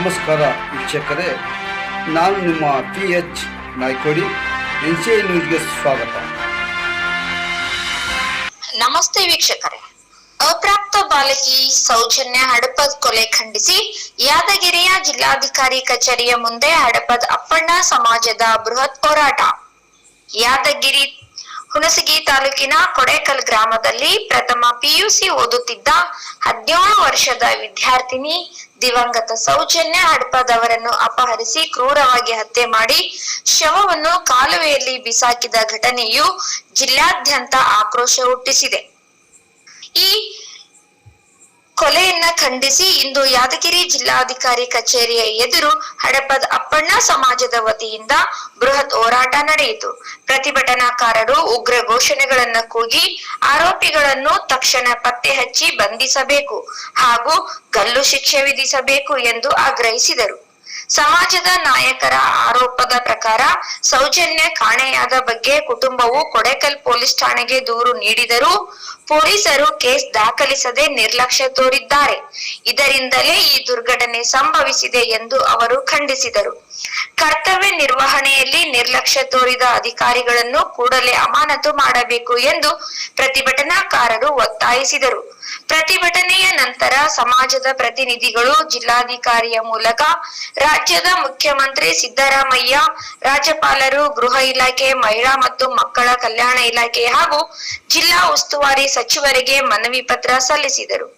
ನಮಸ್ಕಾರ ವೀಕ್ಷಕರೇ, ನಾನು ನಿಮ್ಮ P H Naykodi, N C I ನ್ಯೂಸ್ಗೆ ಸ್ವಾಗತ. ನಮಸ್ತೆ ವೀಕ್ಷಕರೇ. ಅಪ್ರಾಪ್ತ ಬಾಲಕಿ ಸೌಜನ್ಯ ಹಡಪದ್ ಕೊಲೆ ಖಂಡಿಸಿ, ಯಾದಗಿರಿಯ ಜಿಲ್ಲಾಧಿಕಾರಿ ಕಚೇರಿಯ ಮುಂದೆ ಹಡಪದ್ ಅಪ್ಪಣ್ಣ ಸಮಾಜದ ಬೃಹತ್ ಹೋರಾಟ. ಯಾದಗಿರಿ ಹುಣಸಗಿ ತಾಲೂಕಿನ ಕೊಡೇಕಲ್ ಗ್ರಾಮದಲ್ಲಿ ಪ್ರಥಮ ಪಿಯುಸಿ ಓದುತ್ತಿದ್ದ ಹದಿನೇಳು ವರ್ಷದ ವಿದ್ಯಾರ್ಥಿನಿ ದಿವಂಗತ ಸೌಜನ್ಯ ಹಡಪದ್ ಅವರನ್ನು ಅಪಹರಿಸಿ ಕ್ರೂರವಾಗಿ ಹತ್ಯೆ ಮಾಡಿ ಶವವನ್ನು ಕಾಲುವೆಯಲ್ಲಿ ಬಿಸಾಕಿದ ಘಟನೆಯು ಜಿಲ್ಲಾದ್ಯಂತ ಆಕ್ರೋಶ ಹುಟ್ಟಿಸಿದೆ. ಈ ಕೊಲೆಯನ್ನ ಖಂಡಿಸಿ ಇಂದು ಯಾದಗಿರಿ ಜಿಲ್ಲಾಧಿಕಾರಿ ಕಚೇರಿಯ ಎದುರು ಹಡಪದ ಅಪ್ಪಣ್ಣ ಸಮಾಜದ ವತಿಯಿಂದ ಬೃಹತ್ ಹೋರಾಟ ನಡೆಯಿತು. ಪ್ರತಿಭಟನಾಕಾರರು ಉಗ್ರ ಘೋಷಣೆಗಳನ್ನ ಕೂಗಿ ಆರೋಪಿಗಳನ್ನು ತಕ್ಷಣ ಪತ್ತೆ ಹಚ್ಚಿ ಬಂಧಿಸಬೇಕು ಹಾಗೂ ಗಲ್ಲು ಶಿಕ್ಷೆ ವಿಧಿಸಬೇಕು ಎಂದು ಆಗ್ರಹಿಸಿದರು. ಸಮಾಜದ ನಾಯಕರ ಆರೋಪದ ಪ್ರಕಾರ ಸೌಜನ್ಯ ಕಾಣೆಯಾದ ಬಗ್ಗೆ ಕುಟುಂಬವು ಕೊಡೆಕಲ್ ಪೊಲೀಸ್ ಠಾಣೆಗೆ ದೂರು ನೀಡಿದರೂ ಪೊಲೀಸರು ಕೇಸ್ ದಾಖಲಿಸದೆ ನಿರ್ಲಕ್ಷ್ಯ ತೋರಿದ್ದಾರೆ. ಇದರಿಂದಲೇ ಈ ದುರ್ಘಟನೆ ಸಂಭವಿಸಿದೆ ಎಂದು ಅವರು ಖಂಡಿಸಿದರು. ಕರ್ತವ್ಯ ನಿರ್ವಹಣೆಯಲ್ಲಿ ನಿರ್ಲಕ್ಷ್ಯ ತೋರಿದ ಅಧಿಕಾರಿಗಳನ್ನು ಕೂಡಲೇ ಅಮಾನತು ಮಾಡಬೇಕು ಎಂದು ಪ್ರತಿಭಟನಾಕಾರರು ಒತ್ತಾಯಿಸಿದರು. ಪ್ರತಿಭಟನೆಯ ನಂತರ ಸಮಾಜದ ಪ್ರತಿನಿಧಿಗಳು, ಜಿಲ್ಲಾಧಿಕಾರಿಯ ಮೂಲಕ ರಾಜ್ಯದ ಮುಖ್ಯಮಂತ್ರಿ ಸಿದ್ದರಾಮಯ್ಯ, ರಾಜ್ಯಪಾಲರು, ಗೃಹ ಇಲಾಖೆ, ಮಹಿಳಾ ಮತ್ತು ಮಕ್ಕಳ ಕಲ್ಯಾಣ ಇಲಾಖೆ ಹಾಗೂ ಜಿಲ್ಲಾ ಉಸ್ತುವಾರಿ ಸಚಿವರಿಗೆ ಮನವಿ ಪತ್ರ ಸಲ್ಲಿಸಿದರು.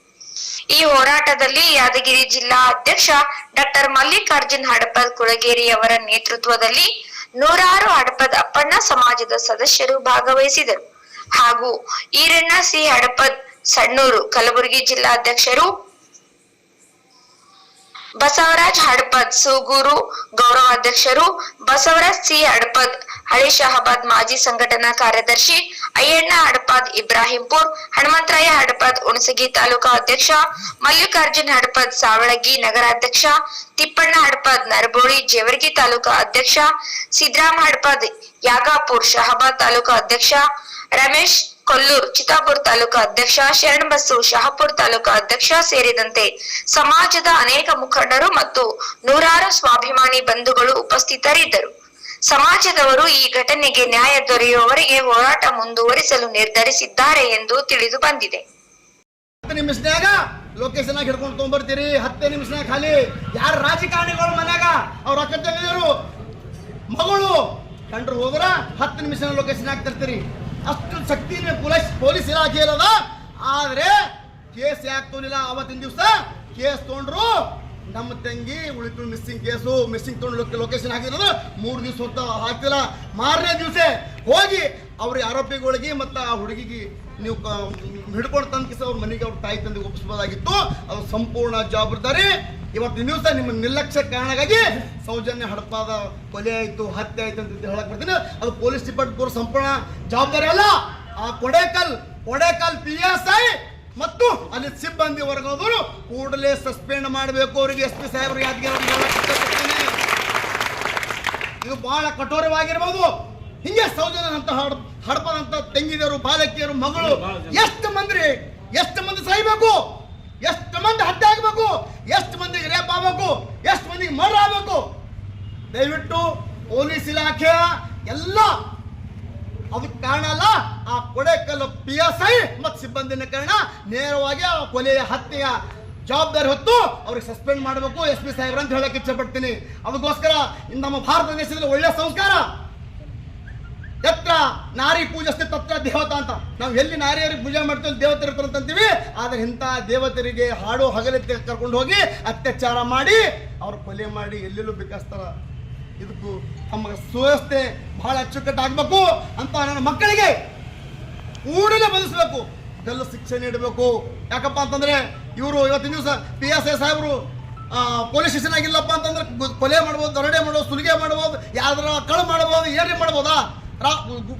ಈ ಹೋರಾಟದಲ್ಲಿ ಯಾದಗಿರಿ ಜಿಲ್ಲಾ ಅಧ್ಯಕ್ಷ ಡಾಕ್ಟರ್ ಮಲ್ಲಿಕಾರ್ಜುನ್ ಹಡಪದ್ ಕುಳಗೇರಿ ಅವರ ನೇತೃತ್ವದಲ್ಲಿ ನೂರಾರು ಹಡಪದ್ ಅಪ್ಪಣ್ಣ ಸಮಾಜದ ಸದಸ್ಯರು ಭಾಗವಹಿಸಿದರು. ಹಾಗೂ ಈರಣ್ಣ ಸಿ ಹಡಪದ್ ಸಣ್ಣೂರು ಕಲಬುರಗಿ ಜಿಲ್ಲಾಧ್ಯಕ್ಷರು ಬಸವರಾಜ್ ಹಡಪದ್ ಸೂಗೂರು ಗೌರವಾಧ್ಯಕ್ಷರು ಬಸವರಾಜ್ ಸಿ ಹಡಪದ್ ಹಳಿ ಶಹಾಬಾದ್ ಮಾಜಿ ಸಂಘಟನಾ ಕಾರ್ಯದರ್ಶಿ ಅಯ್ಯಣ್ಣ ಹಡಪದ್ ಇಬ್ರಾಹಿಂಪುರ್ ಹನುಮಂತರಾಯ ಹಡಪದ್ ಹುಣಸಗಿ ತಾಲೂಕಾ ಅಧ್ಯಕ್ಷ ಮಲ್ಲಿಕಾರ್ಜುನ್ ಹಡಪದ್ ಸಾವಳಗಿ ನಗರಾಧ್ಯಕ್ಷ ತಿಪ್ಪಣ್ಣ ಹಡಪದ್ ನರಬೋಳಿ ಜೇವರ್ಗಿ ತಾಲೂಕಾ ಅಧ್ಯಕ್ಷ ಸಿದ್ರಾಮ ಹಡಪದ್ ಯಾಗಾಪುರ್ ಶಹಾಬಾದ್ ತಾಲೂಕಾ ಅಧ್ಯಕ್ಷ ರಮೇಶ್ ಕೊಲ್ಲೂರ್ ಚಿತ್ತಾಪುರ ತಾಲೂಕು ಅಧ್ಯಕ್ಷ ಶರಣಬಸ್ಸು ಶಹಾಪುರ ತಾಲೂಕು ಅಧ್ಯಕ್ಷ ಸೇರಿದಂತೆ ಸಮಾಜದ ಅನೇಕ ಮುಖಂಡರು ಮತ್ತು ನೂರಾರು ಸ್ವಾಭಿಮಾನಿ ಬಂಧುಗಳು ಉಪಸ್ಥಿತರಿದ್ದರು. ಸಮಾಜದವರು ಈ ಘಟನೆಗೆ ನ್ಯಾಯ ದೊರೆಯುವವರೆಗೆ ಹೋರಾಟ ಮುಂದುವರಿಸಲು ನಿರ್ಧರಿಸಿದ್ದಾರೆ ಎಂದು ತಿಳಿದು ಬಂದಿದೆ. ಲೊಕೇಶನ್ ಹಿಡ್ಕೊಂಡು ತೊಗೊಂಬರ್ತೀರಿ ಹತ್ತೇ ನಿಮಿಷನ್ಯಾಗ ಖಾಲಿ. ಯಾರ ರಾಜಕಾರಣಿಗಳು ಮನ್ಯಾಗ? ಅವ್ರ ಅಕ್ಕ ಮಗಳು. ಕಂಡ್ರು ಹೋದ್ರ ಹತ್ತು ನಿಮಿಷ ಲೊಕೇಶನ್ ಆಗಿ ತರ್ತೀರಿ ಅಷ್ಟು ಶಕ್ತಿ ಪೊಲೀಸ್ ಪೊಲೀಸ್ ಇಲಾಖೆ ಇರೋದ. ಆದ್ರೆ ಕೇಸ್ ಯಾಕೆ ತೊಗೊಂಡಿಲ್ಲ? ಅವತ್ತಿನ ದಿವಸ ಕೇಸ್ ತೊಗೊಂಡ್ರು ನಮ್ಮ ತಂಗಿ ಉಳಿತು ಮಿಸ್ಸಿಂಗ್ ಕೇಸು ಮಿಸ್ಸಿಂಗ್ ತೊಗೊಂಡು ಲೊಕೇಶನ್ ಹಾಕಿರೋದು. ಮೂರು ದಿವಸ ಹೊತ್ತ ಹಾಕ್ತಿಲ್ಲ. ಮಾರನೇ ದಿವಸ ಹೋಗಿ ಅವ್ರ ಆರೋಪಿಗಳಿಗೆ ಮತ್ತು ಆ ಹುಡುಗಿಗೆ ನೀವು ಹಿಡ್ಕೊಂಡು ತಂದ ಅವ್ರ ಮನೆಗೆ ಅವ್ರ ತಾಯಿ ತಂದೆ ಒಪ್ಪಿಸ್ಬೋದಾಗಿತ್ತು. ಅದು ಸಂಪೂರ್ಣ ಜವಾಬ್ದಾರಿ. ಇವತ್ತಿನ ದಿವಸ ನಿಮ್ಮ ನಿರ್ಲಕ್ಷ್ಯ ಕಾರಣಕ್ಕಾಗಿ ಸೌಜನ್ಯ ಹಡಪಾದ ಕೊಲೆ ಆಯಿತು ಹತ್ಯೆ ಆಯ್ತು ಅಂತ ಹೇಳಕ್ ಬರ್ತೀನಿ. ಅದು ಪೊಲೀಸ್ ಡಿಪಾರ್ಟ್ಮೆಂಟ್ ಸಂಪೂರ್ಣ ಜವಾಬ್ದಾರಿ ಅಲ್ಲ. ಆ Kodekal Kodekal P S I ಮತ್ತು ಅಲ್ಲಿ ಸಿಬ್ಬಂದಿ ವರ್ಗದವರು ಕೂಡಲೇ ಸಸ್ಪೆಂಡ್ ಮಾಡಬೇಕು ಅವರಿಗೆ. ಎಸ್ ಪಿ ಸಾಹೇಬರು. ಇದು ಬಹಳ ಕಠೋರವಾಗಿರ್ಬೋದು. ಹಿಂಗೆ ಸೌಜನ್ಯಂತ ಹಡ್ ಹಡಪದಂತ ತಂಗಿದರು ಬಾಲಕಿಯರು ಮಗಳು ಎಷ್ಟು ಮಂದಿ ಎಷ್ಟು ಮಂದಿ ಸಾಯ್ಬೇಕು ಎಷ್ಟು ಮಂದಿ ಹತ್ಯೆ ಆಗ್ಬೇಕು ಎಷ್ಟು ಮಂದಿಗೆ ರೇಪ್ ಆಗ್ಬೇಕು ಎಷ್ಟು ಮಂದಿಗೆ ಮರ್ಡರ್ ಆಗ್ಬೇಕು ದಯವಿಟ್ಟು ಪೊಲೀಸ್ ಇಲಾಖೆ ಎಲ್ಲ ಅದಕ್ಕೆ ಕಾರಣ ಅಲ್ಲ, ಆ ಕೊಡೆಕಲ್ಲು ಪಿ ಎಸ್ ಐ ಮತ್ತು ಸಿಬ್ಬಂದಿನ ಕಾರಣ ನೇರವಾಗಿ ಆ ಕೊಲೆಯ ಹತ್ಯೆಯ ಜವಾಬ್ದಾರಿ ಹೊತ್ತು ಅವ್ರಿಗೆ ಸಸ್ಪೆಂಡ್ ಮಾಡಬೇಕು, ಎಸ್ ಪಿ ಸಾಹೇಬ್ರ ಅಂತ ಹೇಳಕ್ಕೆ ಇಚ್ಛೆ ಪಡ್ತೀನಿ ಅದಕ್ಕೋಸ್ಕರ ನಮ್ಮ ಭಾರತ ದೇಶದಲ್ಲಿ ಒಳ್ಳೆಯ ಸಂಸ್ಕಾರ. ಎತ್ರ ನಾರಿ ಪೂಜಿಸ್ತೀವಿ ತತ್ರ ದೇವತಾ ಅಂತ. ನಾವು ಎಲ್ಲಿ ನಾರಿಯರಿಗೆ ಪೂಜೆ ಮಾಡ್ತೀವಿ ದೇವತೆ ಇರ್ತಾರೆ ಅಂತ ಅಂತೀವಿ. ಆದ್ರೆ ಇಂಥ ದೇವತೆರಿಗೆ ಹಾಡು ಹಗಲೆತ್ತಿ ಕರ್ಕೊಂಡು ಹೋಗಿ ಅತ್ಯಾಚಾರ ಮಾಡಿ ಅವ್ರ ಕೊಲೆ ಮಾಡಿ ಎಲ್ಲೆಲ್ಲೂ ಬಿಕಾಸ್ತಾರ ಇದಕ್ಕೂ ತಮ್ಮ ಸುವ್ಯವಸ್ಥೆ ಬಹಳ ಅಚ್ಚುಕಟ್ಟಾಗಬೇಕು ಅಂತ ನನ್ನ ಮಕ್ಕಳಿಗೆ ಕೂಡಲೇ ಬಂಧಿಸಬೇಕು ಇದೆಲ್ಲ ಶಿಕ್ಷೆ ನೀಡಬೇಕು. ಯಾಕಪ್ಪ ಅಂತಂದ್ರೆ ಇವರು ಇವತ್ತಿನ ದಿವಸ ಪಿ ಎಸ್ ಐ ಸಾಹೇಬರು ಪೊಲೀಸ್ ಸ್ಟೇಷನ್ ಆಗಿಲ್ಲಪ್ಪ ಅಂತಂದ್ರೆ ಕೊಲೆ ಮಾಡ್ಬೋದು, ದೊರಡೆ ಮಾಡ್ಬೋದು, ಸುಲಿಗೆ ಮಾಡ್ಬೋದು, ಯಾವ್ದಾರ ಕಳು ಮಾಡ್ಬೋದು ಏರಿ ಮಾಡ್ಬೋದಾ? ರಾ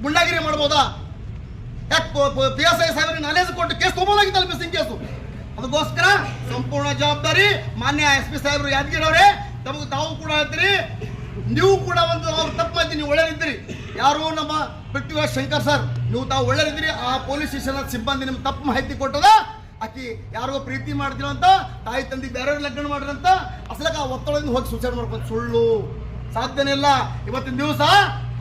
ಗುಂಡಾಗಿರಿ ಮಾಡ್ಬೋದಾ? ಯಾಕೆ ಪಿ ಎಸ್ ಐ ಸಾಹೇಬರಿಗೆ ನಾಲೇಜ್ ಕೊಟ್ಟು ಕೇಸ್ ತೊಗೊಬೋದಾಗಿತ್ತಲ್ಲ ಮಿಸ್ಸಿಂಗ್ ಕೇಸು. ಅದಕ್ಕೋಸ್ಕರ ಸಂಪೂರ್ಣ ಜವಾಬ್ದಾರಿ ಮಾನ್ಯ ಎಸ್ ಪಿ ಸಾಹೇಬರು ಯಾದಗಿರಿ ಅವರೇ. ತಮಗೆ ತಾವು ಕೂಡ ಹೇಳ್ತೀರಿ. ನೀವು ಕೂಡ ಒಂದು ಅವ್ರು ತಪ್ಪು ಮಾಡಿ ನೀವು ಒಳ್ಳೆಯದಿದ್ದೀರಿ ಯಾರು ನಮ್ಮ ಪೃಥ್ವಿರಾಜ್ ಶಂಕರ್ ಸರ್, ನೀವು ತಾವು ಒಳ್ಳೆಯದಿದ್ದೀರಿ ಆ ಪೊಲೀಸ್ ಸ್ಟೇಷನ್ ಸಿಬ್ಬಂದಿ ನಿಮ್ಗೆ ತಪ್ಪು ಮಾಹಿತಿ ಕೊಟ್ಟದ? ಆಕಿ ಯಾರಿಗೋ ಪ್ರೀತಿ ಮಾಡ್ತಿರೋ ಅಂತ, ತಾಯಿ ತಂದೆ ಬೇರೆ ಲಗ್ನ ಮಾಡ್ರಂತ ಅಸಲಕ ಆ ಒತ್ತಡದಿಂದ ಹೋಗಿ ಸೂಚನೆ ಮಾಡ್ಕೊಂಡು ಸುಳ್ಳು. ಸಾಧ್ಯನೇ ಇಲ್ಲ. ಇವತ್ತಿನ ದಿವಸ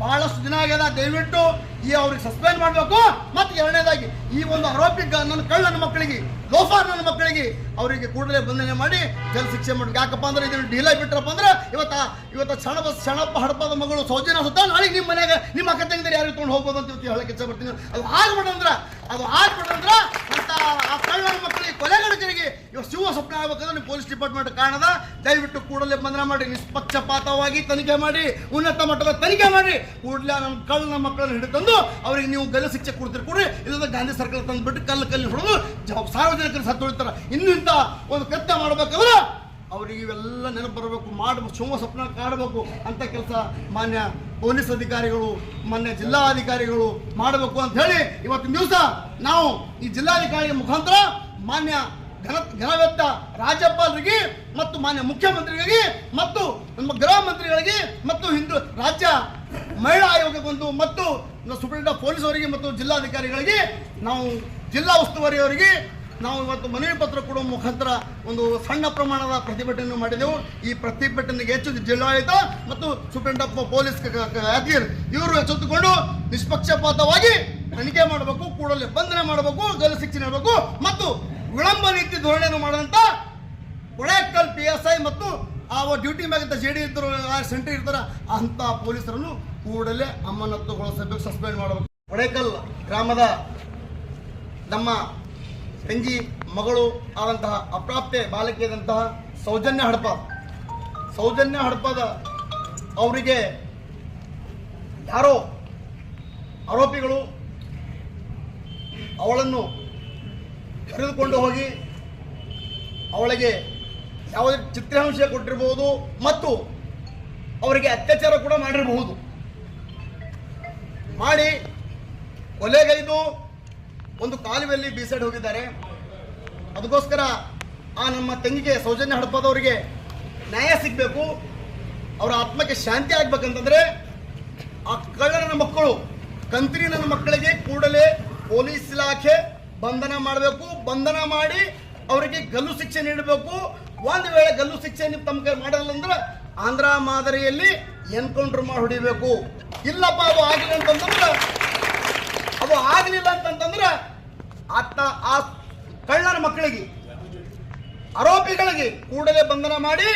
ಬಹಳಷ್ಟು ದಿನ ಆಗ್ಯದ. ದಯವಿಟ್ಟು ಈ ಅವ್ರಿಗೆ ಸಸ್ಪೆಂಡ್ ಮಾಡಬೇಕು. ಮತ್ತು ಎರಡನೇದಾಗಿ, ಈ ಒಂದು ಆರೋಪಿ ನನ್ನ ಕಳ್ಳ ನನ್ನ ಮಕ್ಕಳಿಗೆ, ಲೋಫಾರ್ ನನ್ನ ಮಕ್ಕಳಿಗೆ ಅವರಿಗೆ ಕೂಡಲೇ ಬಂಧನೆ ಮಾಡಿ ಜೈಲು ಶಿಕ್ಷೆ ಮಾಡ್ಬೇಕು. ಯಾಕಪ್ಪ ಅಂದ್ರೆ ಇದನ್ನು ಢೀಲ ಬಿಟ್ರಪ್ಪ ಅಂದ್ರೆ ಇವತ್ತ ಇವತ್ತ ಸಣ್ಣ ಕ್ಷಣಪ್ಪ ಹಡಪದ ಮಗಳು ಸೌಜನ್ಯ ಸುತ್ತ ನಾಳೆಗೆ ನಿಮ್ಮ ಮನೆಯಾಗ ನಿಮ್ಮ ಅಕ್ಕ ತಂಗಿದ್ರೆ ಯಾರಿಗೆ ತೊಗೊಂಡು ಹೋಗ್ಬೋದು ಅಂತ ಇವತ್ತು ಹೇಳಕ್ಕೆ ಇಚ್ಛೆ ಬರ್ತೀನಿ ಅದು ಆಗ್ಬಿಡಂದ್ರ ಅದು ಆಗ್ಬಿಟ್ರಂದ್ರೆ ಆ ಮಕ್ಕಳಿಗೆ ಶಿವ ಸ್ವಪ್ನ ಆಗ್ಬೇಕಂದ್ರೆ ನೀವು ಪೊಲೀಸ್ ಡಿಪಾರ್ಟ್ಮೆಂಟ್ ಕಾಣದ. ದಯವಿಟ್ಟು ಕೂಡಲೇ ಬಂಧನ ಮಾಡಿ, ನಿಷ್ಪಕ್ಷಪಾತವಾಗಿ ತನಿಖೆ ಮಾಡಿ, ಉನ್ನತ ಮಟ್ಟದ ತನಿಖೆ ಮಾಡಿ. ಕೂಡಲೇ ನಮ್ಮ ಕಳ್ಳನ ಮಕ್ಕಳನ್ನು ಹಿಡಿತಂದು ಅವರಿಗೆ ನೀವು ಗಲ್ಲ ಶಿಕ್ಷೆ ಕೊಡ್ತೀರಿ, ಕೊಡ್ರಿ. ಇಲ್ಲದ ಗಾಂಧಿ ಸರ್ಕಲ್ ತಂದುಬಿಟ್ಟು ಕಲ್ಲು ಕಲ್ಲಿ ಹೊಡೆದು ಸಾರ್ವಜನಿಕರು ಸತ್ತು ಹೊಡಿತಾರೆ ಇನ್ನು ಇಂಥ ಒಂದು ಕೃತ್ಯ ಮಾಡ್ಬೇಕಾದ್ರೆ ಅವರಿಗೆ ಇವೆಲ್ಲ ನೆನಪು ಬರಬೇಕು. ಮಾಡಬೇಕು ಶಿವ ಸ್ವಪ್ನ ಕಾಡಬೇಕು ಅಂತ ಕೆಲಸ ಮಾನ್ಯ ಪೊಲೀಸ್ ಅಧಿಕಾರಿಗಳು, ಮಾನ್ಯ ಜಿಲ್ಲಾಧಿಕಾರಿಗಳು ಮಾಡಬೇಕು ಅಂತ ಹೇಳಿ ಇವತ್ತು ದಿವಸ ನಾವು ಈ ಜಿಲ್ಲಾಧಿಕಾರಿ ಮುಖಾಂತರ ಮಾನ್ಯ ಘನ, ಘನವೆತ್ತ ರಾಜ್ಯಪಾಲರಿಗೆ ಮತ್ತು ಮಾನ್ಯ ಮುಖ್ಯಮಂತ್ರಿಗಳಿಗೆ ಮತ್ತು ನಮ್ಮ ಗೃಹ ಮಂತ್ರಿಗಳಿಗೆ ಮತ್ತು ಹಿಂದೂ ರಾಜ್ಯ ಮಹಿಳಾ ಆಯೋಗಕ್ಕೊಂದು ಮತ್ತು ಸುಪ್ರೀಂ ಪೊಲೀಸ್ ಅವರಿಗೆ ಮತ್ತು ಜಿಲ್ಲಾಧಿಕಾರಿಗಳಿಗೆ ನಾವು ಜಿಲ್ಲಾ ಉಸ್ತುವಾರಿಯವರಿಗೆ ನಾವು ಇವತ್ತು ಮನವಿ ಪತ್ರ ಕೊಡುವ ಮುಖಾಂತರ ಒಂದು ಸಣ್ಣ ಪ್ರಮಾಣದ ಪ್ರತಿಭಟನೆ ಮಾಡಿದೆವು. ಈ ಪ್ರತಿಭಟನೆಗೆ ಹೆಚ್ಚು ಜಿಲ್ಲಾಡಳಿತ ಮತ್ತು ಸುಪ್ರೀಂ ಪೊಲೀಸ್ ಅಧಿಕಾರಿ ಇವರು ಎಚ್ಚೆತ್ತುಕೊಂಡು ನಿಷ್ಪಕ್ಷಪಾತವಾಗಿ ತನಿಖೆ ಮಾಡಬೇಕು, ಕೂಡಲೇ ಬಂಧನ ಮಾಡಬೇಕು, ಗಲ್ಲು ಶಿಕ್ಷೆ ನೀಡಬೇಕು ಮತ್ತು ವಿಳಂಬ ನೀತಿ ಧೋರಣೆಯನ್ನು ಮಾಡಿದಂಥ ಕೊಳೆಕಲ್ ಪಿ ಎಸ್ ಐ ಮತ್ತು ಆ ಡ್ಯೂಟಿ ಮ್ಯಾಗಿಂತ ಜೆ ಡಿ ಇದ್ದರು ಸೆಂಟ್ರಿ ಇರ್ತಾರೆ ಅಂತ ಪೊಲೀಸರನ್ನು ಕೂಡಲೇ ಅಮಾನತುಗೊಳಿಸಬೇಕು, ಸಸ್ಪೆಂಡ್ ಮಾಡಬೇಕು. ಕೊಳೆಕಲ್ ಗ್ರಾಮದ ನಮ್ಮ ತಂಗಿ, ಮಗಳು ಆದಂತಹ ಅಪ್ರಾಪ್ತೆ ಬಾಲಕಿಯಾದಂತಹ ಸೌಜನ್ಯ ಹಡಪ. ಸೌಜನ್ಯ ಹಡಪದ ಅವರಿಗೆ ಯಾರೋ ಆರೋಪಿಗಳು ಅವಳನ್ನು ಕರೆದುಕೊಂಡು ಹೋಗಿ ಅವಳಿಗೆ ಯಾವುದೇ ಚಿತ್ರಾಂಶ ಕೊಟ್ಟಿರಬಹುದು ಮತ್ತು ಅವರಿಗೆ ಅತ್ಯಾಚಾರ ಕೂಡ ಮಾಡಿರಬಹುದು. ಮಾಡಿ ಕೊಲೆಗೈದು ಒಂದು ಕಾಲುವೆಯಲ್ಲಿ ಬೀಸೈಡ್ ಹೋಗಿದ್ದಾರೆ. ಅದಕ್ಕೋಸ್ಕರ ಆ ನಮ್ಮ ತಂಗಿಗೆ ಸೌಜನ್ಯ ಹಡಪದವರಿಗೆ ನ್ಯಾಯ ಸಿಗಬೇಕು. ಅವರ ಆತ್ಮಕ್ಕೆ ಶಾಂತಿ ಆಗ್ಬೇಕಂತಂದ್ರೆ ಆ ಕಳ್ಳನ ಮಕ್ಕಳು ಕಂತ್ರಿ ನನ್ನ ಮಕ್ಕಳಿಗೆ ಕೂಡಲೇ ಪೊಲೀಸ್ ಇಲಾಖೆ ಬಂಧನ ಮಾಡಬೇಕು. ಬಂಧನ ಮಾಡಿ ಅವರಿಗೆ ಗಲ್ಲು ಶಿಕ್ಷೆ ನೀಡಬೇಕು. ಒಂದು ವೇಳೆ ಗಲ್ಲು ಶಿಕ್ಷೆ ನೀವು ತಮ್ಮ ಕೈ ಮಾಡಲ್ಲ ಅಂದ್ರೆ ಆಂಧ್ರ ಮಾದರಿಯಲ್ಲಿ ಎನ್ಕೌಂಟರ್ ಮಾಡಿ ಹೊಡಿಬೇಕು. ಇಲ್ಲಪ್ಪ, ಅದು ಆಗಿಲ್ಲ ಅಂತಂದ್ರೆ ಅದು ಆಗಲಿಲ್ಲ ಅಂತಂತಂದ್ರೆ ಆತ ಆ ಕಳ್ಳರ ಮಕ್ಕಳಿಗೆ, ಆರೋಪಿಗಳಿಗೆ ಕೂಡಲೇ ಬಂಧನ ಮಾಡಿ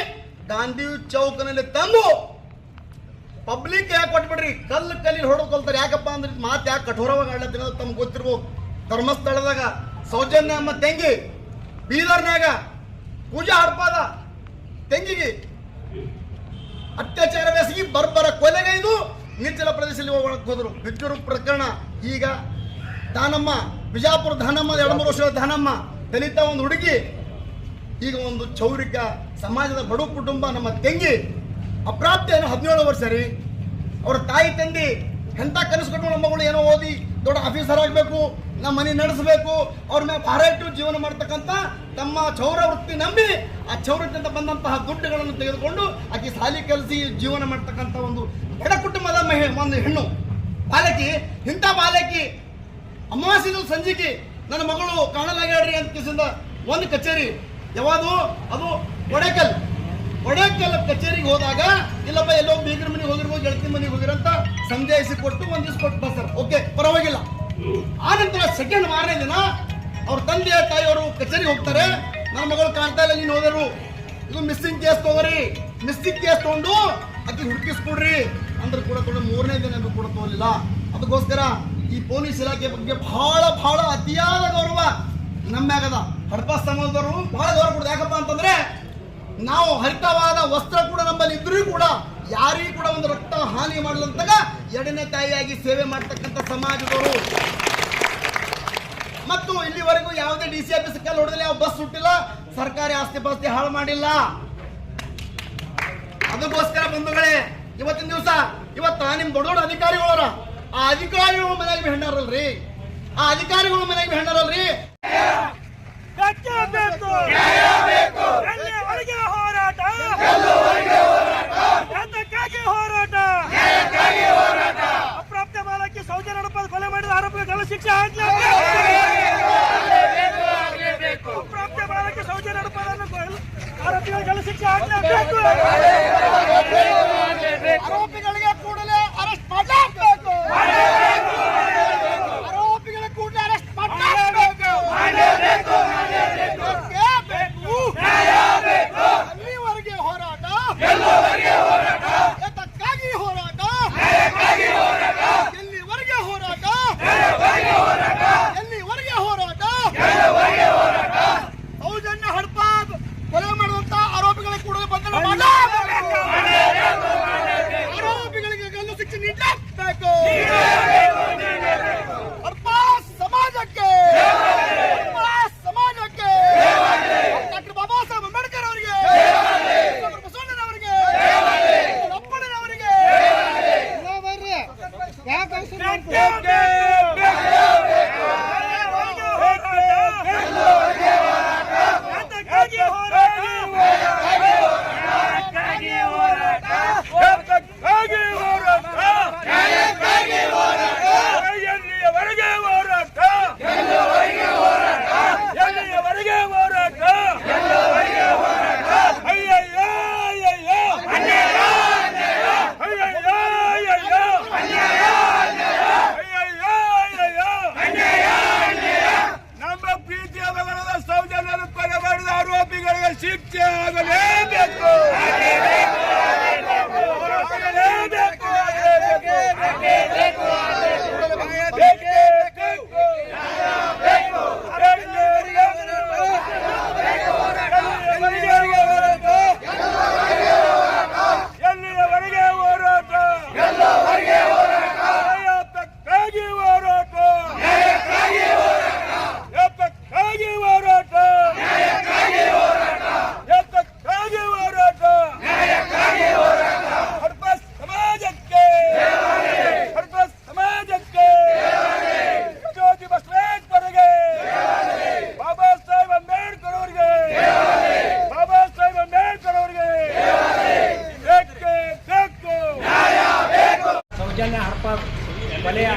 ಗಾಂಧಿ ಚೌಕನಲ್ಲಿ ತಂದು ಪಬ್ಲಿಕ್ ಯಾಕೆ ಕೊಟ್ಬಿಡ್ರಿ? ಕಲ್ಲು ಕಲ್ಲಿ ಹೊಡೆದು ಯಾಕಪ್ಪ ಅಂದ್ರೆ ಮಾತು ಯಾಕೆ ಕಠೋರವಾಗಿ ಆಡ್ಲತ್ತೀನಿ ಅನ್ನೋದು ತಮ್ಗೆ ಗೊತ್ತಿರ್ಬೋದು. ಧರ್ಮಸ್ಥಳದಾಗ ಸೌಜನ್ಯ ಅಮ್ಮ ತೆಂಗಿ, ಬೀದರ್ನಾಗ ಪೂಜಾ ಹಡ್ಪಾದ ತೆಂಗಿಗೆ ಅತ್ಯಾಚಾರವೆಸಗಿ ಬರ್ಬರ ಕೊಲೆಗೈದು ನಿರ್ಜಲ ಪ್ರದೇಶದಲ್ಲಿ ಹೋಗಕ್ಕೆ ಹೋದ್ರು. ಬಿಜ್ಜೂರು ಪ್ರಕರಣ ಈಗ ದಾನಮ್ಮ, ಬಿಜಾಪುರ ದಾನಮ್ಮ, ಎರಡು ಮೂರು ವರ್ಷದ ದಾನಮ್ಮ, ದಲಿತ ಒಂದು ಹುಡುಗಿ, ಈಗ ಒಂದು ಚೌರಿಕ ಸಮಾಜದ ಬಡ ಕುಟುಂಬ, ನಮ್ಮ ತಂಗಿ, ಅಪ್ರಾಪ್ತಿಯನ್ನು ಹದಿನೇಳು ವರ್ಷ ರೀ. ಅವ್ರ ತಾಯಿ ತಂದೆ ಎಂಥ ಕನಸು ಕಟ್ಟು ನಮ್ಮ ಮಗಳು ಏನೋ ಓದಿ ದೊಡ್ಡ ಆಫೀಸರ್ ಆಗಬೇಕು, ನಮ್ಮ ಮನೆ ನಡೆಸಬೇಕು, ಅವ್ರ ಮೇಲೆ ಭಾರ ಇಟ್ಟು ಜೀವನ ಮಾಡ್ತಕ್ಕಂಥ ತಮ್ಮ ಚೌರ ವೃತ್ತಿ ನಂಬಿ ಆ ಚೌರದಿಂದ ಬಂದಂತಹ ದುಡ್ಡುಗಳನ್ನು ತೆಗೆದುಕೊಂಡು ಆಕೆ ಸಾಲಿ ಕಲಸಿ ಜೀವನ ಮಾಡ್ತಕ್ಕಂಥ ಒಂದು ಬಡ ಕುಟುಂಬದ ಮಹಿ, ಒಂದು ಹೆಣ್ಣು. ಬಾಲಕಿ, ಇಂಥ ಬಾಲಕಿ, ಅಮಾವಾಸ್ಯದ ಸಂಜಿಕೆ ನನ್ನ ಮಗಳು ಕಾಣಲಾಗ್ಯಾಡ್ರಿ ಅಂತ ಕಿಸಿಂದ ಒಂದು ಕಚೇರಿ, ಯಾವುದು? ಅದು ಒಡೆಕಲ್. ಒಡೆಕಲ್ ಕಚೇರಿಗೆ ಹೋದಾಗ, ಇಲ್ಲಪ್ಪ, ಎಲ್ಲೋ ಬೀಗರ ಮನೆಗೆ ಹೋಗಿರ್ಬೋದು, ಗೆಳತಿ ಮನೆಗೆ ಹೋಗಿರಂತ ಸಂದೇಶ ಕೊಟ್ಟು ಒಂದು ದಿವಸ ಕೊಟ್ಟು ಬರ್ತಾರೆ ಓಕೆ ಪರವಾಗಿಲ್ಲ. ಆ ನಂತರ ಸೆಕೆಂಡ್ ಮಾರನೇ ದಿನ ಅವ್ರ ತಂದೆ, ತಾಯಿಯವರು ಕಚೇರಿಗೆ ಹೋಗ್ತಾರೆ. ನನ್ನ ಮಗಳು ಕಾಣ್ತಾ ಇಲ್ಲ, ನೀನು ಹೋದರು. ಇದು ಮಿಸ್ಸಿಂಗ್ ಕೇಸ್ ತಗೋರಿ. ಮಿಸ್ಸಿಂಗ್ ಕೇಸ್ ತಗೊಂಡು ಅದಕ್ಕೆ ಹುಡುಕಿಸ್ಕೊಡ್ರಿ. ಅಂದ್ರೆ ಕೂಡ ಕೂಡ ಮೂರನೇ ದಿನ ಕೂಡ ತೋಲಿಲ್ಲ ಅದಕ್ಕೋಸ್ಕರ ಈ ಪೊಲೀಸ್ ಇಲಾಖೆ ಬಗ್ಗೆ ಬಹಳ ಬಹಳ ಅತಿಯಾದ ಗೌರವ ನಮ್ಮ್ಯಾಗದ ಹಡಪ ಸಮಾಜದವರು ಬಹಳ ಗೌರವ ಕೊಡೋದು. ಯಾಕಪ್ಪ ಅಂತಂದ್ರೆ ನಾವು ಹರಿತವಾದ ವಸ್ತ್ರ ಕೂಡ ನಮ್ಮಲ್ಲಿ ಇದ್ರೂ ಕೂಡ ಯಾರಿಗೂ ಕೂಡ ಒಂದು ರಕ್ತ ಹಾನಿ ಮಾಡಲಂತಾಗ ಎರಡನೇ ತಾಯಿಯಾಗಿ ಸೇವೆ ಮಾಡ್ತಕ್ಕಂಥ ಸಮಾಜದವರು. ಮತ್ತು ಇಲ್ಲಿವರೆಗೂ ಯಾವುದೇ ಡಿ ಸಿ ಆಫೀಸ್ ಹೊಡೆದಿಲ್ಲ ಯಾವ ಬಸ್ ಸುಟ್ಟಿಲ್ಲ, ಸರ್ಕಾರಿ ಆಸ್ತಿ ಪಾಸ್ತಿ ಹಾಳು ಮಾಡಿಲ್ಲ. ಅದಕ್ಕೋಸ್ಕರ ಬಂಧುಗಳೇ ಇವತ್ತಿನ ದಿವಸ ಇವತ್ತ ನಿಮ್ ದೊಡ್ಡ ದೊಡ್ಡ ಅಧಿಕಾರಿಗಳವರ ಆ ಅಧಿಕಾರಿಗಳು ಮನೆಯಾಗಿ ಹೆಣ್ಣಾರಲ್ರಿ? ಆ ಅಧಿಕಾರಿಗಳು ಮನೆಯಾಗಿ ಹೆಣ್ಣಾರಲ್ರಿ? ಎಲ್ಲಿವರೆಗೆ ಹೋರಾಟ? ಅಪ್ರಾಪ್ತ ಬಾಲಕಿ ಸೌಜನ್ಯ ರೂಪಾಯಿ ಕೊಲೆ ಮಾಡಿದ ಆರೋಪಿಗೆ ಗಲ್ಲು ಶಿಕ್ಷೆ ಆಗ್ಲೇಬೇಕು ಆರೋಪಿಗಳಿಗೆಲ್ಲ ಶಿಕ್ಷೆ ಆಗಲೇಬೇಕು. ಆರೋಪಿಗಳಿಗೆ ಕೂಡಲೇ ಅರೆಸ್ಟ್ ಮಾಡಲೇಬೇಕು ಆರೋಪಿಗಳ ಕೂಡಲೇ ಅರೆಸ್ಟ್ ಮಾಡಲೇಬೇಕು ಅಲ್ಲಿವರೆಗೆ ಹೋರಾಟ ಎದಕ್ಕಾಗಿ ಹೋರಾಟ ಎಲ್ಲಿವರೆಗೆ ಹೋರಾಟ ಎಲ್ಲಿವರೆಗೆ ಹೋರಾಟ ಸೌಜನ್ಯ ಹಡ್ಪಾದ್ ಕೊಲೆ ಮಾಡುವಂತ ಆರೋಪಿಗಳ ಕೂಡಲೇ ಬಂಧನ ಮಾಡಲೇಬೇಕು ಆರೋಪಿಗಳಿಗೆ ಗಲ್ಲು ಶಿಕ್ಷೆ ನೀಡಲೇಬೇಕು ಹಡ್ಪಾಸ್ ಸಮಾಜಕ್ಕೆ ಹಡ್ಪಾಸ್ ಸಮಾಜಕ್ಕೆ ಡಾಕ್ಟರ್ ಬಾಬಾ ಸಾಹೇಬ್ ಅಂಬೇಡ್ಕರ್ ಅವರಿಗೆ ಡಾಕ್ಟರ್ ಬಸವಣ್ಣನವರಿಗೆ ಅಪ್ಪಣ್ಣನವರಿಗೆ ಯಾಕೆ ಅದಕ್ಕಾಗಿ ಹೋರಾಟ ಅದಕ್ಕಾಗಿ ಹೋರಾಟ ಅದಕ್ಕಾಗಿ ಹೋರಾಟ ಎಲ್ಲಿಯವರೆಗೆ ಹೋರಾಟ ಎಲ್ಲಿಯವರೆಗೆ ಹೋರಾಟ ಅಯ್ಯಯ್ಯೋ ಅಯ್ಯಯ್ಯೋ ಅಯ್ಯಯ್ಯೋ ಅಯ್ಯಯ್ಯೋ ಅಯ್ಯಯ್ಯೋ ನಮ್ಮ ಪ್ರೀತಿಯ ಮಗನಾದ ಸೌಜನ್ಯನು ಕೊಲೆ ಮಾಡಿದ ಆರೋಪಿಗಳಿಗೆ ಶಿಕ್ಷೆ ಆಗಲೇಬೇಕು ಆಗಲೇಬೇಕು, ಆಗಲೇಬೇಕು. ಬೇಕೇ ಬೇಕು. ಎಲ್ಲಿಯವರೆಗೆ ಹೋರಾಟ? ಎಲ್ಲಿಯವರೆಗೆ ಹೋರಾಟ ನ್ಯಾಯಕ್ಕಾಗಿ ಹೋರಾಟ ಎತ್ತಕ್ಕಾಗಿ ಹೋರಾಟ ಎತ್ತಕ್ಕಾಗಿ ಹೋರಾಟ ಹಡ್ಪ ಸಮಾಜಕ್ಕೆ ಹಡ್ಪ ಸಮಾಜಕ್ಕೆ ಜ್ಯೋತಿ ಬಸವೇಶ್ವರಿಗೆ ಬಾಬಾ ಸಾಹೇಬ್ ಅಂಬೇಡ್ಕರ್ ಅವರಿಗೆ ಬಾಬಾ ಸಾಹೇಬ್ ಅಂಬೇಡ್ಕರ್ ಅವರಿಗೆ ಬೇಕೇ ಬೇಕು ಸೌಜನ್ಯ ಹರ್ಪಾದ್ ಕೊಲೆಯ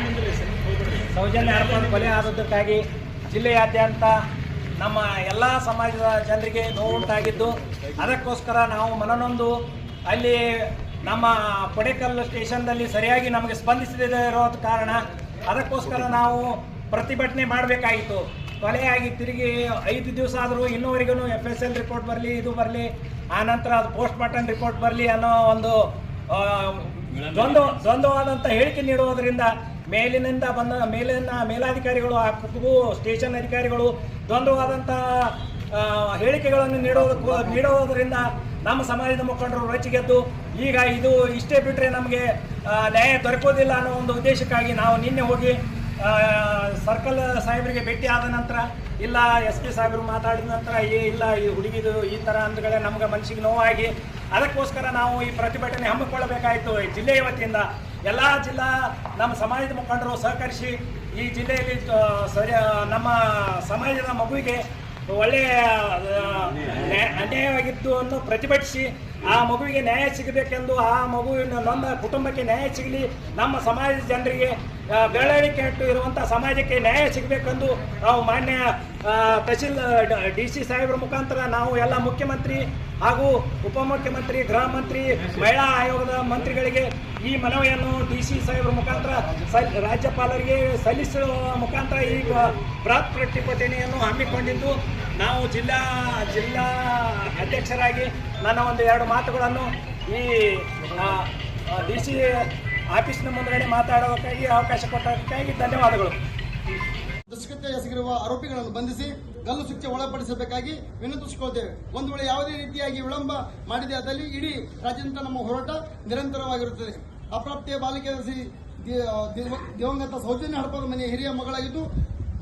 ಸೌಜನ್ಯ ಹರ್ಪಾದ್ ಕೊಲೆ ಆದದ್ದಕ್ಕಾಗಿ ಜಿಲ್ಲೆಯಾದ್ಯಂತ ನಮ್ಮ ಎಲ್ಲ ಸಮಾಜದ ಜನರಿಗೆ ನೋವುಂಟಾಗಿದ್ದು ಅದಕ್ಕೋಸ್ಕರ ನಾವು ಮನನೊಂದು ಅಲ್ಲಿ ನಮ್ಮ ಕೊಡೆಕಲ್ ಸ್ಟೇಷನ್ದಲ್ಲಿ ಸರಿಯಾಗಿ ನಮಗೆ ಸ್ಪಂದಿಸದೇ ಇರೋದ ಕಾರಣ ಅದಕ್ಕೋಸ್ಕರ ನಾವು ಪ್ರತಿಭಟನೆ ಮಾಡಬೇಕಾಗಿತ್ತು ಕೊಲೆಯಾಗಿ ತಿರುಗಿ ಐದು ದಿವಸ ಆದರೂ ಇನ್ನೂವರೆಗೂ ಎಫ್ ಎಸ್ ಎಲ್ ರಿಪೋರ್ಟ್ ಬರಲಿ, ಇದು ಬರಲಿ ಆನಂತರ ಅದು ಪೋಸ್ಟ್ಮಾರ್ಟಮ್ ರಿಪೋರ್ಟ್ ಬರಲಿ ಅನ್ನೋ ಒಂದು ದ್ವಂದ್ವ ಹೇಳಿಕೆ ನೀಡುವುದರಿಂದ ಮೇಲಿನಿಂದ ಬಂದ ಮೇಲಿನ ಮೇಲಾಧಿಕಾರಿಗಳು ಹಾಗೂ ಸ್ಟೇಷನ್ ಅಧಿಕಾರಿಗಳು ದ್ವಂದ್ವವಾದಂಥ ಆ, ಹೇಳಿಕೆಗಳನ್ನು ನೀಡೋದಕ್ಕೂ ನೀಡುವುದರಿಂದ ನಮ್ಮ ಸಮಾಜದ ಮುಖಂಡರು ರೊಚ್ಚಿಗೆದ್ದು ಈಗ ಇದು ಇಷ್ಟೇ ಬಿಟ್ಟರೆ ನಮಗೆ ನ್ಯಾಯ ದೊರಕೋದಿಲ್ಲ ಅನ್ನೋ ಒಂದು ಉದ್ದೇಶಕ್ಕಾಗಿ ನಾವು ನಿನ್ನೆ ಹೋಗಿ ಆ, ಸರ್ಕಲ್ ಸಾಹೇಬರಿಗೆ ಭೇಟಿ ಆದ ನಂತರ, ಇಲ್ಲ, ಎಸ್ ಪಿ ಸಾಹೇಬರು ಮಾತಾಡಿದ ನಂತರ, ಏ, ಇಲ್ಲ, ಈ ಹುಡುಗಿದು ಈ ಥರ ಅಂದ್ಗಳೇ ನಮ್ಗೆ ಮನಸ್ಸಿಗೆ ನೋವಾಗಿ, ಅದಕ್ಕೋಸ್ಕರ ನಾವು ಈ ಪ್ರತಿಭಟನೆ ಹಮ್ಮಿಕೊಳ್ಳಬೇಕಾಯಿತು ಜಿಲ್ಲೆಯ ವತಿಯಿಂದ ಎಲ್ಲ ಜಿಲ್ಲಾ ನಮ್ಮ ಸಮಾಜದ ಮುಖಂಡರು ಸಹಕರಿಸಿ ಈ ಜಿಲ್ಲೆಯಲ್ಲಿ ಸರಿಯ ಸರಿ ನಮ್ಮ ಸಮಾಜದ ಮಗುವಿಗೆ ಒಳ್ಳೆಯ ಅನ್ಯಾಯವಾಗಿತ್ತು ಅನ್ನು ಪ್ರತಿಭಟಿಸಿ ಆ ಮಗುವಿಗೆ ನ್ಯಾಯ ಸಿಗಬೇಕೆಂದು ಆ ಮಗುವಿನ ನೊಂದ ಕುಟುಂಬಕ್ಕೆ ನ್ಯಾಯ ಸಿಗಲಿ, ನಮ್ಮ ಸಮಾಜದ ಜನರಿಗೆ ಬೆಳವಣಿಗೆ ಇರುವಂಥ ಸಮಾಜಕ್ಕೆ ನ್ಯಾಯ ಸಿಗಬೇಕೆಂದು ನಾವು ಮಾನ್ಯ ತಹಶೀಲ್, ಡಿ ಸಿ ಸಾಹೇಬರ ಮುಖಾಂತರ ನಾವು ಎಲ್ಲ ಮುಖ್ಯಮಂತ್ರಿ ಹಾಗೂ ಉಪಮುಖ್ಯಮಂತ್ರಿ, ಗೃಹ ಮಂತ್ರಿ, ಮಹಿಳಾ ಆಯೋಗದ ಮಂತ್ರಿಗಳಿಗೆ ಈ ಮನವಿಯನ್ನು ಡಿ ಸಿ ಸಾಹೇಬರ ಮುಖಾಂತರ ರಾಜ್ಯಪಾಲರಿಗೆ ಸಲ್ಲಿಸುವ ಮುಖಾಂತರ ಈ ಬೃಹತ್ ಪ್ರತಿಭಟನೆಯನ್ನು ಹಮ್ಮಿಕೊಂಡಿದ್ದು, ನಾವು ಜಿಲ್ಲಾ ಜಿಲ್ಲಾ ಅಧ್ಯಕ್ಷರಾಗಿ ನನ್ನ ಒಂದು ಎರಡು ಮಾತುಗಳನ್ನು ಈ ಡಿ ಸಿ ಆಫೀಸ್ನ ಮುಂದಗಡೆ ಮಾತಾಡೋದಕ್ಕಾಗಿ ಅವಕಾಶ ಕೊಟ್ಟಕ್ಕಾಗಿ ಧನ್ಯವಾದಗಳು. ದುಷ್ಕೃತ್ಯ ಎಸಗಿರುವ ಆರೋಪಿಗಳನ್ನು ಬಂಧಿಸಿ ಗಲ್ಲು ಶಿಕ್ಷೆ ಒಳಪಡಿಸಬೇಕಾಗಿ ವಿನಂತಿಸಿಕೊಳ್ಳುತ್ತೇವೆ ಒಂದು ವೇಳೆ ಯಾವುದೇ ರೀತಿಯಾಗಿ ವಿಳಂಬ ಮಾಡಿದೆ ಅದಲ್ಲಿ ಇಡೀ ರಾಜ್ಯಾದ್ಯಂತ ನಮ್ಮ ಹೋರಾಟ ನಿರಂತರವಾಗಿರುತ್ತದೆ. ಅಪ್ರಾಪ್ತಿಯ ಬಾಲಿಕೆ ದಿವಂಗತ ಸೌಜನ್ಯ ಹಡಪದ ಮನೆಯ ಹಿರಿಯ ಮಗಳಾಗಿದ್ದು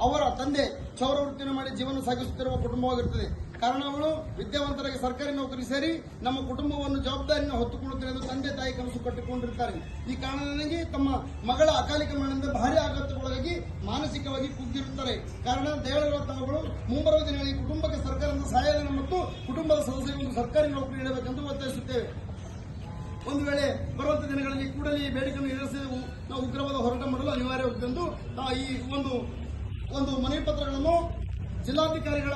ಅವರ ತಂದೆ ಚೌರವೃತ್ತಿಯನ್ನು ಮಾಡಿ ಜೀವನ ಸಾಗಿಸುತ್ತಿರುವ ಕುಟುಂಬವಾಗಿರುತ್ತದೆ. ಕಾರಣ ಅವಳು ವಿದ್ಯಾವಂತರಾಗಿ ಸರ್ಕಾರಿ ನೌಕರಿ ಸೇರಿ ನಮ್ಮ ಕುಟುಂಬವನ್ನು ಜವಾಬ್ದಾರಿಯನ್ನು ಹೊತ್ತುಕೊಳ್ಳುತ್ತಾರೆ ಎಂದು ತಂದೆ ತಾಯಿ ಕನಸು ಕಟ್ಟಿಕೊಂಡಿರುತ್ತಾರೆ ಈ ಕಾರಣದಿಂದಾಗಿ ತಮ್ಮ ಮಗಳ ಅಕಾಲಿಕ ಮರಣದಿಂದ ಭಾರಿ ಆಘಾತಕ್ಕೊಳಗಾಗಿ ಮಾನಸಿಕವಾಗಿ ಕುಗ್ಗಿರುತ್ತಾರೆ. ಕಾರಣ ದೇವರ ತಾವುಗಳು ಮುಂಬರುವ ದಿನಗಳಲ್ಲಿ ಕುಟುಂಬಕ್ಕೆ ಸರ್ಕಾರದ ಸಹಾಯಧನ ಮತ್ತು ಕುಟುಂಬದ ಸದಸ್ಯರಿಗೆ ಸರ್ಕಾರಿ ನೌಕರಿ ನೀಡಬೇಕೆಂದು ಒತ್ತಾಯಿಸುತ್ತೇವೆ. ಒಂದು ವೇಳೆ ಬರುವಂತಹ ದಿನಗಳಲ್ಲಿ ಕೂಡಲೇ ಈ ಬೇಡಿಕೆಯನ್ನು ಈಡೇರಿಸಿ ನಾವು ಉಗ್ರವಾದ ಹೋರಾಟ ಮಾಡಲು ಅನಿವಾರ್ಯವಾಗಿದೆ ಎಂದು ಈ ಒಂದು ಒಂದು ಮನವಿ ಪತ್ರಗಳನ್ನು ಜಿಲ್ಲಾಧಿಕಾರಿಗಳ